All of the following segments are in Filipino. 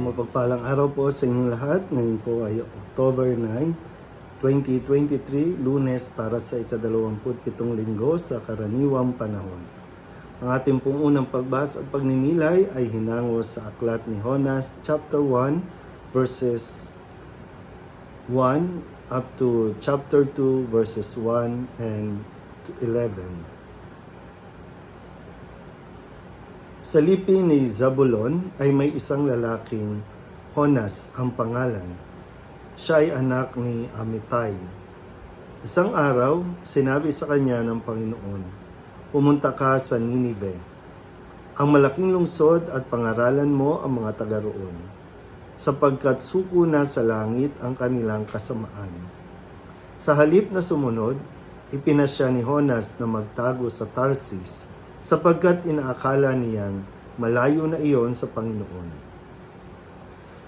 Mapagpalang araw po sa inyong lahat. Ngayon po ay October 9, 2023, lunes para sa ikadalawamputpitong linggo sa karaniwang panahon. Ang ating pong unang pagbasa at pagninilay ay hinango sa aklat ni Honas chapter 1 verses 1 up to chapter 2 verses 1 and 11. Sa lipi ni Zabulon ay may isang lalaking Honas ang pangalan. Siya ay anak ni Amitay. Isang araw, sinabi sa kanya ng Panginoon, Pumunta ka sa Ninive. Ang malaking lungsod at pangaralan mo ang mga taga roon, sapagkat suko na sa langit ang kanilang kasamaan. Sa halip na sumunod, ipinasya ni Honas na magtago sa Tarsis sapagkat inaakala niyang malayo na iyon sa Panginoon.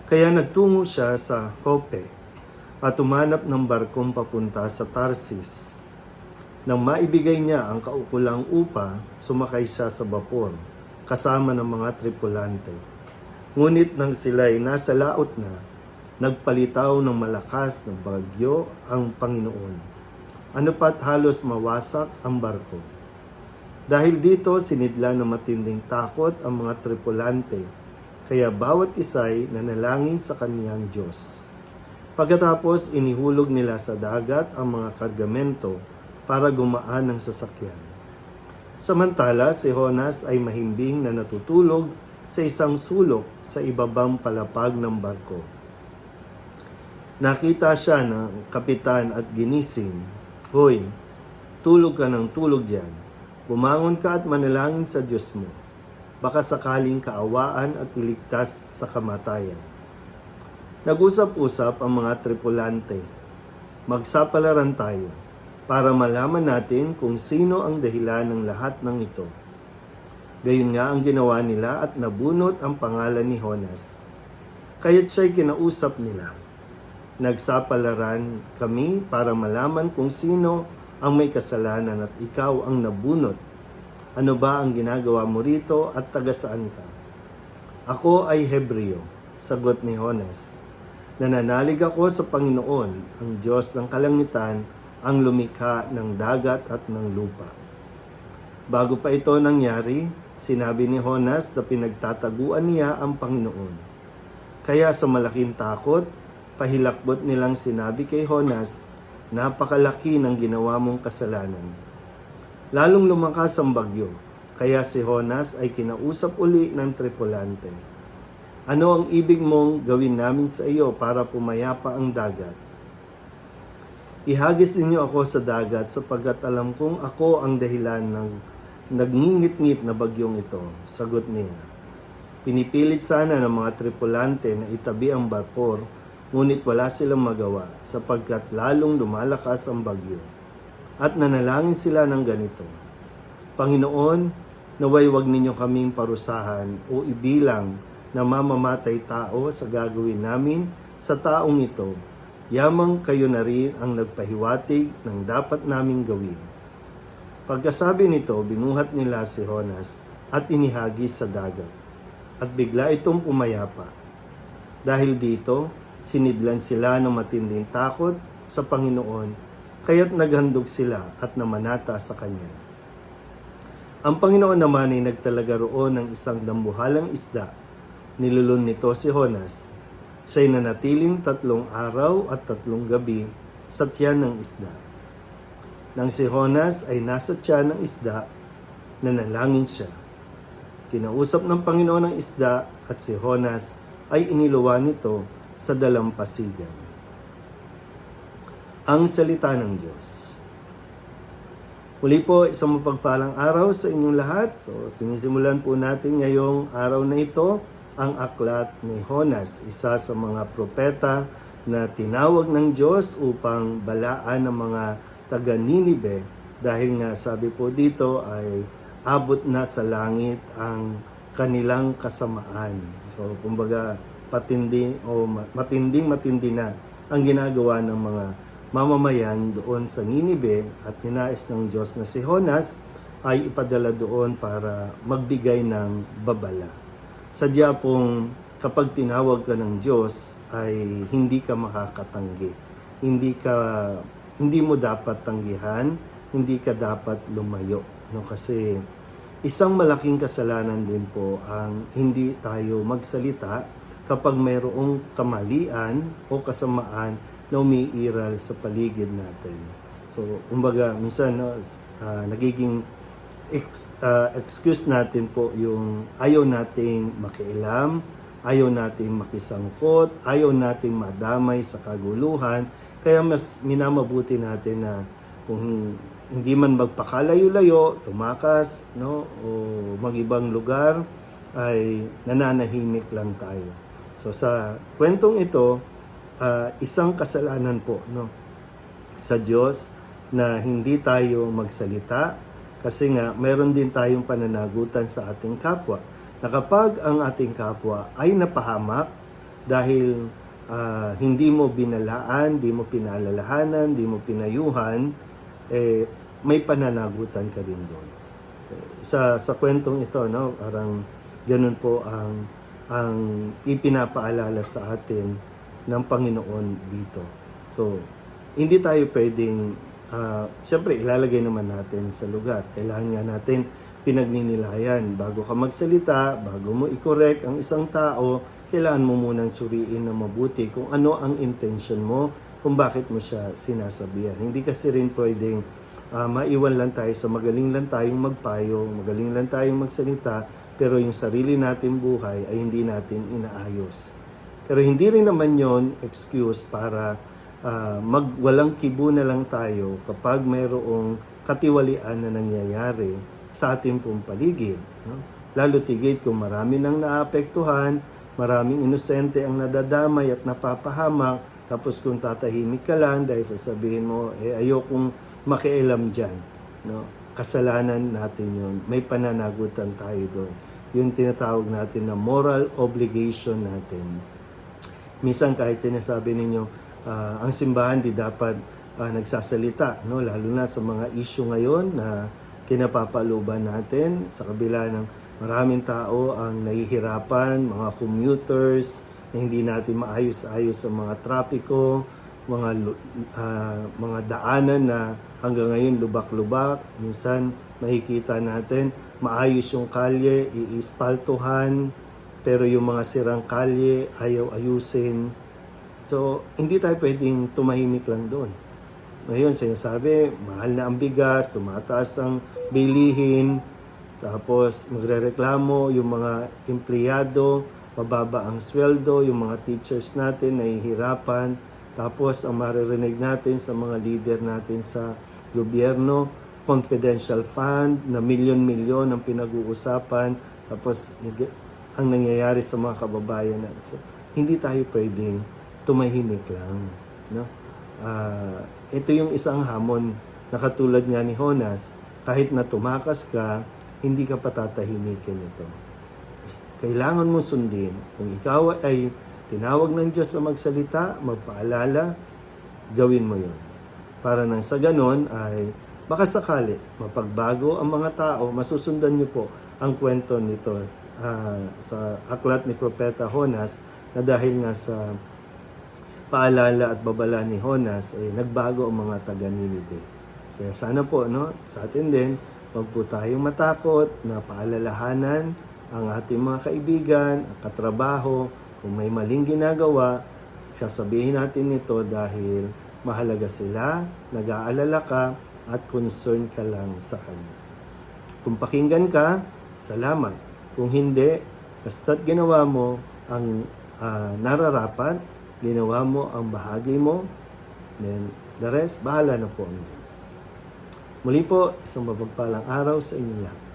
Kaya nagtungo siya sa Kope at umanap ng barkong papunta sa Tarsis. Nang maibigay niya ang kaukulang upa, sumakay siya sa bapor kasama ng mga tripulante. Ngunit nang sila'y nasa laot na, nagpalitaw ng malakas na bagyo ang Panginoon. Ano pat halos mawasak ang barko. Dahil dito, sinidla ng matinding takot ang mga tripulante, kaya bawat isa'y nanalangin sa kaniyang Diyos. Pagkatapos, inihulog nila sa dagat ang mga kargamento para gumaan ang sasakyan. Samantala, si Honas ay mahimbing na natutulog sa isang sulok sa ibabang palapag ng barko. Nakita siya ng kapitan at ginising, Hoy, tulog ka ng tulog diyan. Bumangon ka at manalangin sa Diyos mo. Baka sakaling kaawaan at iligtas sa kamatayan. Nag-usap-usap ang mga tripulante. Magsapalaran tayo para malaman natin kung sino ang dahilan ng lahat ng ito. Gayon nga ang ginawa nila at nabunot ang pangalan ni Honas. Kaya't siya'y kinausap nila. Nagsapalaran kami para malaman kung sino ang may kasalanan at ikaw ang nabunot. Ano ba ang ginagawa mo rito at taga saan ka? Ako ay Hebreo, sagot ni Honas. Nananalig ako sa Panginoon, ang Diyos ng kalangitan, ang lumikha ng dagat at ng lupa. Bago pa ito nangyari, sinabi ni Honas na pinagtataguan niya ang Panginoon. Kaya sa malaking takot, pahilakbot nilang sinabi kay Honas, napakalaki ng ginawa mong kasalanan. Lalong lumakas ang bagyo, kaya si Honas ay kinausap uli ng tripulante. Ano ang ibig mong gawin namin sa iyo para pumayapa ang dagat? Ihagis ninyo ako sa dagat sapagkat alam kong ako ang dahilan ng nagngingit-ngit na bagyong ito, sagot niya. Pinipilit sana ng mga tripulante na itabi ang barkor, ngunit wala silang magawa sapagkat lalong lumalakas ang bagyo. At nanalangin sila ng ganito, Panginoon, naway wag ninyo kaming parusahan o ibilang na mamamatay tao sa gagawin namin sa taong ito. Yamang kayo na rin ang nagpahiwatig ng dapat naming gawin. Pagkasabi nito, binuhat nila si Honas at inihagis sa dagat. At bigla itong pumayapa. Dahil dito, sinidlan sila ng matinding takot sa Panginoon, kaya't naghandog sila at namanata sa Kanya. Ang Panginoon naman ay nagtalaga roon ng isang dambuhalang isda. Nilulun nito si Honas. Siya'y nanatiling tatlong araw at tatlong gabi sa tiyan ng isda. Nang si Honas ay nasa tiyan ng isda, nanalangin siya. Kinausap ng Panginoon ang isda at si Honas ay iniluwa nito sa dalampasigan. Ang salita ng Diyos. Muli po, isang mapagpalang araw sa inyong lahat. So, sinisimulan po natin ngayong araw na ito ang aklat ni Honas, isa sa mga propeta na tinawag ng Diyos upang balaan ng mga taga Ninive dahil nga sabi po dito ay abot na sa langit ang kanilang kasamaan. So, kumbaga, patindi o matinding matindi na ang ginagawa ng mga mamamayan doon sa Ninive at ninais ng Diyos na si Honas ay ipadala doon para magbigay ng babala. Sadya pong kapag tinawag ka ng Diyos ay hindi ka makakatanggi. Hindi ka hindi mo dapat tanggihan, hindi ka dapat lumayo, no? Kasi isang malaking kasalanan din po ang hindi tayo magsalita kapag mayroong kamalian o kasamaan na umiiral sa paligid natin. So, kumbaga, minsan no, ah, nagiging ex- ah, excuse natin po yung ayaw nating makialam, ayaw nating makisangkot, ayaw nating madamay sa kaguluhan. Kaya mas minamabuti natin na kung hindi man magpakalayo-layo, tumakas, no, o mag-ibang lugar, ay nananahimik lang tayo. So sa kwentong ito, ah, isang kasalanan po, no, sa Diyos na hindi tayo magsalita kasi nga meron din tayong pananagutan sa ating kapwa. Na kapag ang ating kapwa ay napahamak dahil ah, hindi mo binalaan, di mo pinalalahanan, di mo pinayuhan, eh, may pananagutan ka din doon. So, sa sa kwentong ito, no, parang ganun po ang ang ipinapaalala sa atin ng Panginoon dito. So, hindi tayo pwedeng, ah, siyempre ilalagay naman natin sa lugar. Kailangan nga natin pinagninilayan. Bago ka magsalita, bago mo i-correct ang isang tao, kailangan mo munang suriin na mabuti kung ano ang intention mo, kung bakit mo siya sinasabihan. Hindi kasi rin pwedeng ah, maiwan lang tayo sa magaling lang tayong magpayo, magaling lang tayong magsalita, pero yung sarili nating buhay ay hindi natin inaayos. Pero hindi rin naman yon excuse para ah, magwalang kibo na lang tayo kapag mayroong katiwalian na nangyayari sa ating pong paligid. No? Lalo tigit kung marami nang naapektuhan, maraming inosente ang nadadamay at napapahamak, tapos kung tatahimik ka lang dahil sasabihin mo, eh ayokong makialam dyan. No? Kasalanan natin yun. May pananagutan tayo doon. Yung tinatawag natin na moral obligation natin. Minsan kahit sinasabi ninyo, ah, ang simbahan di dapat ah, nagsasalita, no? lalo na sa mga issue ngayon na kinapapaluban natin sa kabila ng maraming tao ang nahihirapan, mga commuters, na hindi natin maayos-ayos sa mga trapiko, mga ah, mga daanan na hanggang ngayon lubak-lubak. Minsan makikita natin maayos yung kalye, iispaltuhan, pero yung mga sirang kalye ayaw ayusin. So, hindi tayo pwedeng tumahimik lang doon. Ngayon, sinasabi, mahal na ang bigas, tumataas ang bilihin, tapos magrereklamo yung mga empleyado, mababa ang sweldo, yung mga teachers natin nahihirapan, tapos ang maririnig natin sa mga leader natin sa gobyerno, confidential fund na milyon-milyon ang pinag-uusapan, tapos ang nangyayari sa mga kababayan natin. So, hindi tayo pwedeng tumahimik lang. No? Ah, ito yung isang hamon na katulad nga ni Honas, kahit na tumakas ka, hindi ka patatahimikin ito. Kailangan mo sundin. Kung ikaw ay tinawag ng Diyos na magsalita, magpaalala, gawin mo yun. Para nang sa ganon ay baka sakali mapagbago ang mga tao, masusundan niyo po ang kwento nito ah, sa aklat ni Propeta Honas na dahil nga sa paalala at babala ni Honas ay nagbago ang mga taga Ninive. Kaya sana po no, sa atin din, wag po tayong matakot na paalalahanan ang ating mga kaibigan, ang katrabaho, kung may maling ginagawa, sasabihin natin ito dahil mahalaga sila, nag-aalala ka, at concern ka lang sa kanila. Kung pakinggan ka, salamat. Kung hindi, basta't ginawa mo ang ah, nararapat, ginawa mo ang bahagi mo, then the rest, bahala na po ang Diyos. Muli po, isang mapagpalang araw sa inyong lahat.